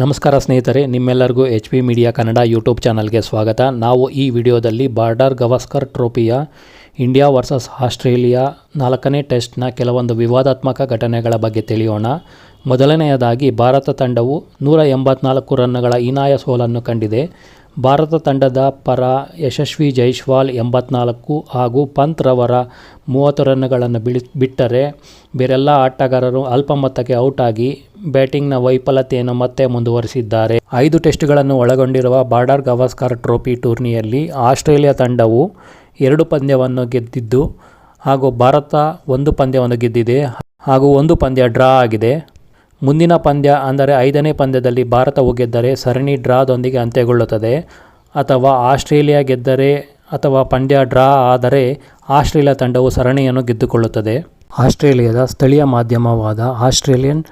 ನಮಸ್ಕಾರ ಸ್ನೇಹಿತರೆ, ನಿಮ್ಮೆಲ್ಲರಿಗೂ H P media Kannada YouTube ಚಾನಲ್ಗೆ ಸ್ವಾಗತ. ನಾವು ಈ ವಿಡಿಯೋದಲ್ಲಿ ಬಾರ್ಡರ್ ಗವಾಸ್ಕರ್ ಟ್ರೋಫಿಯ ಇಂಡಿಯಾ ವರ್ಸಸ್ ಆಸ್ಟ್ರೇಲಿಯಾ ನಾಲ್ಕನೇ ಟೆಸ್ಟ್ನ ಕೆಲವೊಂದು ವಿವಾದಾತ್ಮಕ ಘಟನೆಗಳ ಬಗ್ಗೆ ತಿಳಿಯೋಣ. ಮೊದಲನೆಯದಾಗಿ, ಭಾರತ ತಂಡವು ನೂರ ಎಂಬತ್ನಾಲ್ಕು ರನ್ನುಗಳ ಹೀನಾಯ ಸೋಲನ್ನು ಕಂಡಿದೆ. ಭಾರತ ತಂಡದ ಪರ ಯಶಸ್ವಿ ಜೈಶ್ವಾಲ್ ಎಂಬತ್ನಾಲ್ಕು ಹಾಗೂ ಪಂತ್ ರವರ ಮೂವತ್ತು ರನ್ಗಳನ್ನು ಬಿಳಿ, ಬಿಟ್ಟರೆ ಬೇರೆಲ್ಲ ಆಟಗಾರರು ಅಲ್ಪಮತಕ್ಕೆ ಔಟ್ ಆಗಿ ಬ್ಯಾಟಿಂಗ್ನ ವೈಫಲ್ಯತೆಯನ್ನು ಮತ್ತೆ ಮುಂದುವರಿಸಿದ್ದಾರೆ. ಐದು ಟೆಸ್ಟ್ಗಳನ್ನು ಒಳಗೊಂಡಿರುವ ಬಾರ್ಡರ್ ಗವಾಸ್ಕರ್ ಟ್ರೋಫಿ ಟೂರ್ನಿಯಲ್ಲಿ ಆಸ್ಟ್ರೇಲಿಯಾ ತಂಡವು ಎರಡು ಪಂದ್ಯವನ್ನು ಗೆದ್ದಿದ್ದು ಹಾಗೂ ಭಾರತ ಒಂದು ಪಂದ್ಯವನ್ನು ಗೆದ್ದಿದೆ ಹಾಗೂ ಒಂದು ಪಂದ್ಯ ಡ್ರಾ ಆಗಿದೆ. ಮುಂದಿನ ಪಂದ್ಯ ಅಂದರೆ ಐದನೇ ಪಂದ್ಯದಲ್ಲಿ ಭಾರತವು ಗೆದ್ದರೆ ಸರಣಿ ಡ್ರಾದೊಂದಿಗೆ ಅಂತ್ಯಗೊಳ್ಳುತ್ತದೆ ಅಥವಾ ಆಸ್ಟ್ರೇಲಿಯಾ ಗೆದ್ದರೆ ಅಥವಾ ಪಂದ್ಯ ಡ್ರಾ ಆದರೆ ಆಸ್ಟ್ರೇಲಿಯಾ ತಂಡವು ಸರಣಿಯನ್ನು ಗೆದ್ದುಕೊಳ್ಳುತ್ತದೆ. ಆಸ್ಟ್ರೇಲಿಯಾದ ಸ್ಥಳೀಯ ಮಾಧ್ಯಮವಾದ ಆಸ್ಟ್ರೇಲಿಯನ್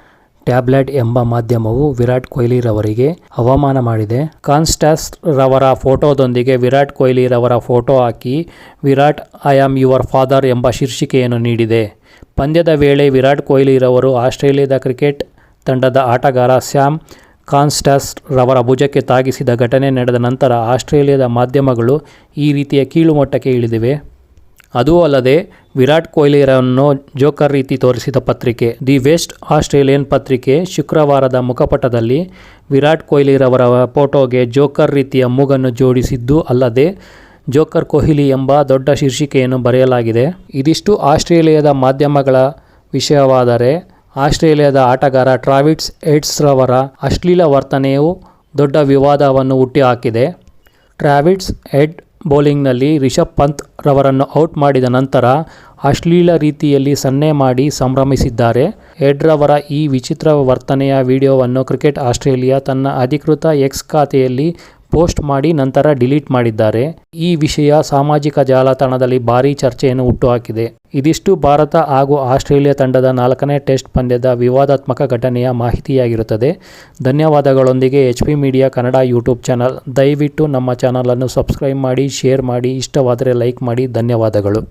ಟ್ಯಾಬ್ಲೆಟ್ ಎಂಬ ಮಾಧ್ಯಮವು ವಿರಾಟ್ ಕೊಹ್ಲಿರವರಿಗೆ ಅವಮಾನ ಮಾಡಿದೆ. ಕಾನ್ಸ್ಟಾಸ್ ರವರ ಫೋಟೋದೊಂದಿಗೆ ವಿರಾಟ್ ಕೊಹ್ಲಿರವರ photo hockey, Virat I am your father ಎಂಬ ಶೀರ್ಷಿಕೆಯನ್ನು ನೀಡಿದೆ. ಪಂದ್ಯದ ವೇಳೆ ವಿರಾಟ್ ಕೊಹ್ಲಿರವರು ಆಸ್ಟ್ರೇಲಿಯಾದ ಕ್ರಿಕೆಟ್ ತಂಡದ ಆಟಗಾರ ಸ್ಯಾಮ್ ರವರ ಭುಜಕ್ಕೆ ತಾಗಿಸಿದ ಘಟನೆ ನಡೆದ ನಂತರ ಆಸ್ಟ್ರೇಲಿಯಾದ ಮಾಧ್ಯಮಗಳು ಈ ರೀತಿಯ ಕೀಳುಮಟ್ಟಕ್ಕೆ ಇಳಿದಿವೆ. ಅದೂ ಅಲ್ಲದೆ, ವಿರಾಟ್ ಕೊಹ್ಲಿರನ್ನು ಜೋಕರ್ ರೀತಿ ತೋರಿಸಿದ ಪತ್ರಿಕೆ, ದಿ ವೆಸ್ಟ್ ಆಸ್ಟ್ರೇಲಿಯನ್ ಪತ್ರಿಕೆ, ಶುಕ್ರವಾರದ ಮುಖಪಟದಲ್ಲಿ ವಿರಾಟ್ ಕೊಹ್ಲಿರವರ ಫೋಟೋಗೆ ಜೋಕರ್ ರೀತಿಯ ಮೂಗನ್ನು ಜೋಡಿಸಿದ್ದು ಅಲ್ಲದೆ, ಜೋಕರ್ ಕೊಹ್ಲಿ ಎಂಬ ದೊಡ್ಡ ಶೀರ್ಷಿಕೆಯನ್ನು ಬರೆಯಲಾಗಿದೆ. ಇದಿಷ್ಟು ಆಸ್ಟ್ರೇಲಿಯಾದ ಮಾಧ್ಯಮಗಳ ವಿಷಯವಾದರೆ ಆಸ್ಟ್ರೇಲಿಯಾದ ಆಟಗಾರ ಟ್ರಾವಿಡ್ಸ್ ಎಡ್ಸ್ರವರ ಅಶ್ಲೀಲ ವರ್ತನೆಯು ದೊಡ್ಡ ವಿವಾದವನ್ನು ಹುಟ್ಟಿಹಾಕಿದೆ. ಟ್ರಾವಿಟ್ಸ್ ಹೆಡ್ ಬೌಲಿಂಗ್ನಲ್ಲಿ ರಿಷಬ್ ಪಂತ್ ರವರನ್ನು ಔಟ್ ಮಾಡಿದ ನಂತರ ಅಶ್ಲೀಲ ರೀತಿಯಲ್ಲಿ ಸನ್ನೆ ಮಾಡಿ ಸಂಭ್ರಮಿಸಿದ್ದಾರೆ. ಹೆಡ್ರವರ ಈ ವಿಚಿತ್ರ ವರ್ತನೆಯ ವಿಡಿಯೋವನ್ನು ಕ್ರಿಕೆಟ್ ಆಸ್ಟ್ರೇಲಿಯಾ ತನ್ನ ಅಧಿಕೃತ ಎಕ್ಸ್ ಖಾತೆಯಲ್ಲಿ ಪೋಸ್ಟ್ ಮಾಡಿ ನಂತರ ಡಿಲೀಟ್ ಮಾಡಿದ್ದಾರೆ. ಈ ವಿಷಯ ಸಾಮಾಜಿಕ ಜಾಲತಾಣದಲ್ಲಿ ಭಾರೀ ಚರ್ಚೆಯನ್ನು ಹುಟ್ಟುಹಾಕಿದೆ. ಇದಿಷ್ಟು ಭಾರತ ಹಾಗೂ ಆಸ್ಟ್ರೇಲಿಯಾ ತಂಡದ ನಾಲ್ಕನೇ ಟೆಸ್ಟ್ ಪಂದ್ಯದ ವಿವಾದಾತ್ಮಕ ಘಟನೆಯ ಮಾಹಿತಿಯಾಗಿರುತ್ತದೆ. ಧನ್ಯವಾದಗಳೊಂದಿಗೆ H P media Kannada YouTube channel. ದಯವಿಟ್ಟು ನಮ್ಮ ಚಾನಲನ್ನು ಸಬ್ಸ್ಕ್ರೈಬ್ ಮಾಡಿ, ಶೇರ್ ಮಾಡಿ, ಇಷ್ಟವಾದರೆ ಲೈಕ್ ಮಾಡಿ. ಧನ್ಯವಾದಗಳು.